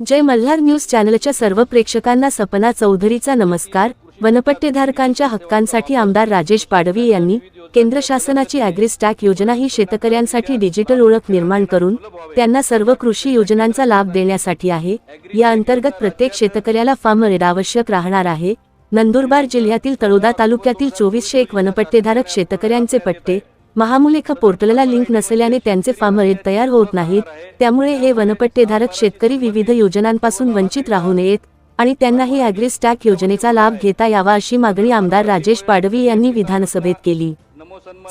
जय Malhar news चॅनलच्या सर्व प्रेक्षकांना सपना चौधरीचा नमस्कार. वनपट्टेधारकांच्या हक्कांसाठी आमदार राजेश पाडवी यांनी केंद्र शासनाची अॅग्रिस्टॅक योजना ही शेतकऱ्यांसाठी डिजिटल ओळख निर्माण करून त्यांना सर्व कृषी योजनांचा लाभ देण्यासाठी आहे. या अंतर्गत प्रत्येक शेतकऱ्याला फार्म रेड आवश्यक राहणार आहे. नंदुरबार जिल्ह्यातील तळोदा तालुक्यातील चोवीसशे एक वनपट्टेधारक शेतकऱ्यांचे पट्टे महामुलेखा पोर्टलला लिंक नसल्याने त्यांचे फार्म रेट तयार होत नाहीत त्यामुळे हे वनपट्टेधारक शेतकरी विविध योजनांपासून वंचित राहू नयेत आणि त्यांनाही अॅग्रिस्टॅक योजनेचा लाभ घेता यावा अशी मागणी आमदार राजेश पाडवी यांनी विधानसभेत केली.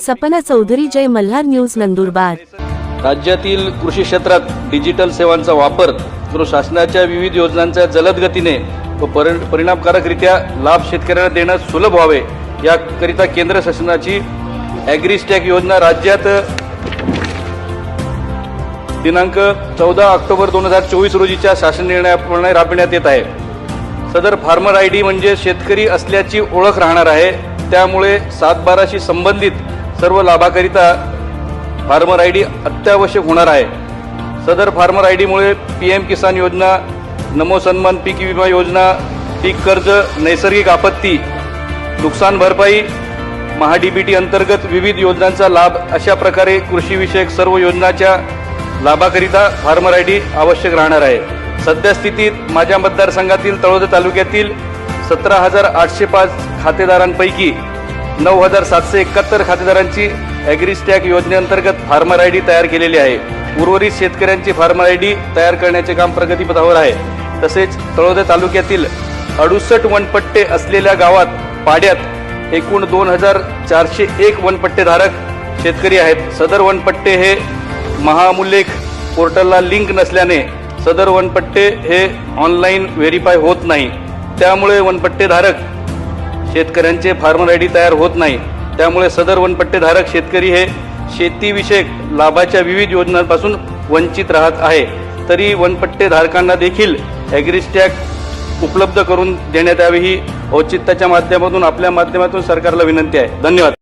सपना चौधरी जय मल्हार न्यूज नंदुरबार. राज्यातील कृषी क्षेत्रात डिजिटल सेवांचा वापर करून शासनाच्या विविध योजनांचा जलद गतीने व परिणामकारकरित्या लाभ शेतकऱ्यांना देणं सुलभ व्हावे याकरिता केंद्र शासनाची ॲग्रीस्टॅक योजना राज्यात दिनांक चौदा ऑक्टोबर दोन हजार चोवीस रोजीच्या शासन निर्णयाप्रमाणे राबविण्यात येत आहे. सदर फार्मर आय डी म्हणजे शेतकरी असल्याची ओळख राहणार आहे. त्यामुळे सातबाराशी संबंधित सर्व लाभाकरिता फार्मर आय डी अत्यावश्यक होणार आहे. सदर फार्मर आय डीमुळे पी एम किसान योजना नमो सन्मान पीक विमा योजना पीक कर्ज नैसर्गिक आपत्ती नुकसान भरपाई महाडीबीटी अंतर्गत विविध योजनांचा लाभ अशा प्रकारे कृषीविषयक सर्व योजनाच्या लाभाकरिता फार्मर आय डी आवश्यक राहणार आहे. सध्या स्थितीत माझ्या मतदारसंघातील तळोदा तालुक्यातील सतरा हजार आठशे पाच खातेदारांपैकी नऊ हजार सातशे एकाहत्तर खातेदारांची ॲग्रीस्टॅक योजनेअंतर्गत फार्मर आय डी तयार केलेली आहे. उर्वरित शेतकऱ्यांची फार्मर आय डी तयार करण्याचे काम प्रगतीपथावर आहे. तसेच तळोदा तालुक्यातील अडुसष्ट वनपट्टे असलेल्या गावात पाड्यात एकूण दोन हजार चारशे एक वनपट्टेधारक शेतकरी आहेत. सदर वनपट्टे हे महामुल्लेख पोर्टलला लिंक नसल्याने सदर वनपट्टे हे ऑनलाईन व्हेरीफाय होत नाही. त्यामुळे वनपट्टेधारक शेतकऱ्यांचे फार्मर आय डी तयार होत नाही. त्यामुळे सदर वनपट्टेधारक शेतकरी हे शेतीविषयक लाभाच्या विविध योजनांपासून वंचित राहत आहे. तरी वनपट्टेधारकांना देखील ॲग्रिस्टॅक उपलब्ध करून देण्यात यावी ही औचित्याच्या माध्यमातून आपल्या माध्यमातून सरकारला विनंती आहे. धन्यवाद.